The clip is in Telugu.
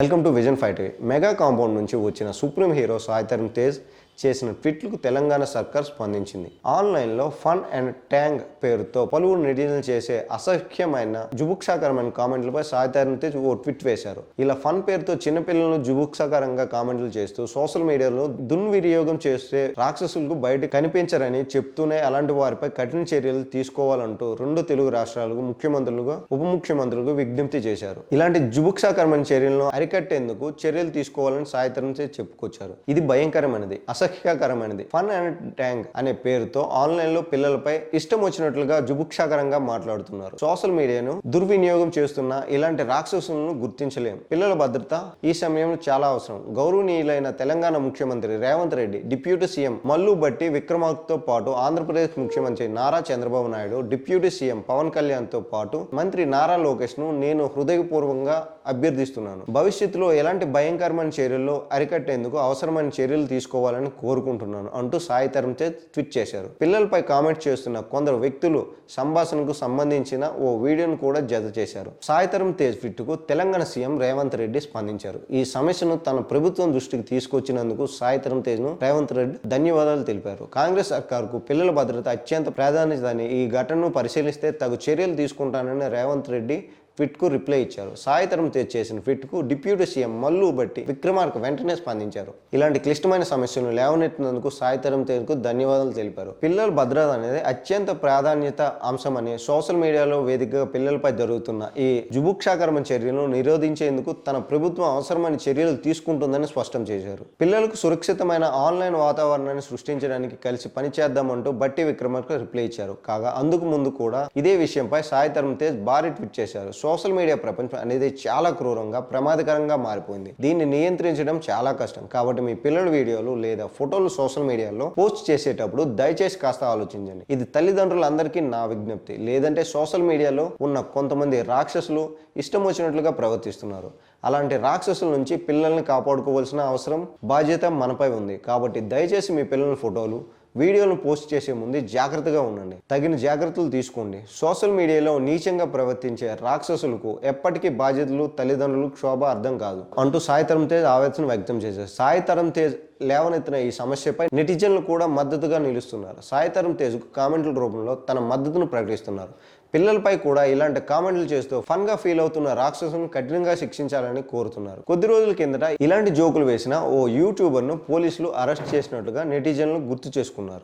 Welcome to vision five mega compound నుంచి వచ్చిన సుప్రీం హీరో సాయితరం తేజ్ చేసిన ట్వీట్లకు తెలంగాణ సర్కార్ స్పందించింది. ఆన్లైన్లో ఫన్ అండ్ ట్యాంగ్ పేరుతో పలువురు నెటిజన్లు చేసే అసహ్యమైన జుబుక్షాకరమైన కామెంట్లపై సాయితరం ఓ ట్వీట్ వేశారు. ఇలా ఫన్ పేరుతో చిన్నపిల్లలను జుబుక్షాకరంగా కామెంట్లు చేస్తూ సోషల్ మీడియాలో దుర్వినియోగం చేస్తే రాక్షసులకు బయట కనిపించరని చెప్తూనే అలాంటి వారిపై కఠిన చర్యలు తీసుకోవాలంటూ రెండు తెలుగు రాష్ట్రాలకు ముఖ్యమంత్రులుగా ఉప ముఖ్యమంత్రులకు విజ్ఞప్తి చేశారు. ఇలాంటి జుబుక్షాకరమైన చర్యలను అరికట్టేందుకు చర్యలు తీసుకోవాలని సాయితరం చెప్పుకొచ్చారు. ఇది భయంకరమైనది. అసహ్యకరమైనది ఫన్ అండ్ ట్యాంగ్ అనే పేరుతో ఆన్లైన్లో పిల్లలపై ఇష్టం వచ్చినట్లుగా జుబుక్షాకరంగా మాట్లాడుతున్నారు. సోషల్ మీడియాను దుర్వినియోగం చేస్తున్న ఇలాంటి రాక్షసులను గుర్తించలేము పిల్లల భద్రత ఈ సమయంలో చాలా అవసరం. గౌరవనీయులైన తెలంగాణ ముఖ్యమంత్రి రేవంత్ రెడ్డి డిప్యూటీ సీఎం మల్లు బట్టి విక్రమార్కతో పాటు ఆంధ్రప్రదేశ్ ముఖ్యమంత్రి నారా చంద్రబాబు నాయుడు డిప్యూటీ సీఎం పవన్ కళ్యాణ్తో పాటు మంత్రి నారా లోకేష్ను నేను హృదయపూర్వకంగా అభ్యర్థిస్తున్నాను. భవిష్యత్తులో ఎలాంటి భయంకరమైన చర్యల్లో అరికట్టేందుకు అవసరమైన చర్యలు తీసుకోవాలని కోరుకుంటున్నాను అంటూ సాయి తరం తేజ్ ట్వీట్ చేశారు. పిల్లలపై కామెంట్ చేస్తున్న కొందరు వ్యక్తులు సంభాషణకు సంబంధించిన ఓ వీడియోను కూడా జత చేశారు. సాయి తరం తేజ్ ట్వీట్కు తెలంగాణ సీఎం రేవంత్ రెడ్డి స్పందించారు. ఈ సమస్యను తన ప్రభుత్వం దృష్టికి తీసుకొచ్చినందుకు సాయి తరం తేజ్ను రేవంత్ రెడ్డి ధన్యవాదాలు తెలిపారు. కాంగ్రెస్ సర్కార్కు పిల్లల భద్రత అత్యంత ప్రాధాన్యత ఈ ఘటనను పరిశీలిస్తే తగు చర్యలు తీసుకుంటానని రేవంత్ రెడ్డి ట్వీట్కు రిప్లై ఇచ్చారు. సాయితరం తేజ్ చేసిన ట్వీట్కు డిప్యూటీ సీఎం మల్లు బట్టి విక్రమార్క వెంటనే స్పందించారు. ఇలాంటి క్లిష్టమైన సమస్యలను లేవనెత్తినందుకు సాయితరం తేజ్కు ధన్యవాదాలు తెలిపారు. పిల్లల భద్రత అనేది అత్యంత ప్రాధాన్యత అంశమని సోషల్ మీడియాలో వేదికగా పిల్లలపై జరుగుతున్న ఈ జుభుక్షాకరమైన చర్యలను నిరోధించేందుకు తన ప్రభుత్వం అవసరమైన చర్యలు తీసుకుంటుందని స్పష్టం చేశారు. పిల్లలకు సురక్షితమైన ఆన్లైన్ వాతావరణాన్ని సృష్టించడానికి కలిసి పనిచేద్దామంటూ బట్టి విక్రమార్క రిప్లై ఇచ్చారు. కాగా అందుకు ముందు కూడా ఇదే విషయంపై సాయి తరుణ్ తేజ్ భారీ ట్వీట్ చేశారు. సోషల్ మీడియా ప్రపంచం అనేది చాలా క్రూరంగా ప్రమాదకరంగా మారిపోయింది. దీన్ని నియంత్రించడం చాలా కష్టం. కాబట్టి మీ పిల్లల వీడియోలు లేదా ఫోటోలు సోషల్ మీడియాలో పోస్ట్ చేసేటప్పుడు దయచేసి కాస్త ఆలోచించండి. ఇది తల్లిదండ్రులందరికీ నా విజ్ఞప్తి. లేదంటే సోషల్ మీడియాలో ఉన్న కొంతమంది రాక్షసులు ఇష్టం వచ్చినట్లుగా ప్రవర్తిస్తున్నారు. అలాంటి రాక్షసుల నుంచి పిల్లల్ని కాపాడుకోవాల్సిన అవసరం బాధ్యత మనపై ఉంది. కాబట్టి దయచేసి మీ పిల్లల ఫోటోలు వీడియోలు పోస్ట్ చేసే ముందు జాగ్రత్తగా ఉండండి. తగిన జాగ్రత్తలు తీసుకోండి. సోషల్ మీడియాలో నీచంగా ప్రవర్తించే రాక్షసులకు ఎప్పటికీ బాధ్యతలు తల్లిదండ్రులు క్షోభ అర్థం కాదు. అంటూ సాయి తరం తేజ్ ఆవేదన వ్యక్తం చేశారు. సాయి తరం తేజ్ లేవనెత్తిన ఈ సమస్యపై నెటిజన్లు కూడా మద్దతుగా నిలుస్తున్నారు. సాయి తరం తేజ్కు కామెంట్ల రూపంలో తన మద్దతును ప్రకటిస్తున్నారు. పిల్లలపై కూడా ఇలాంటి కామెంట్లు చేస్తూ ఫన్గా ఫీల్ అవుతున్న రాక్షసులను కఠినంగా శిక్షించాలని కోరుతున్నారు. కొద్ది రోజుల కిందట ఇలాంటి జోకులు వేసిన ఓ యూట్యూబర్ను పోలీసులు అరెస్ట్ చేసినట్టుగా నెటిజన్లు గుర్తు చేసుకున్నారు.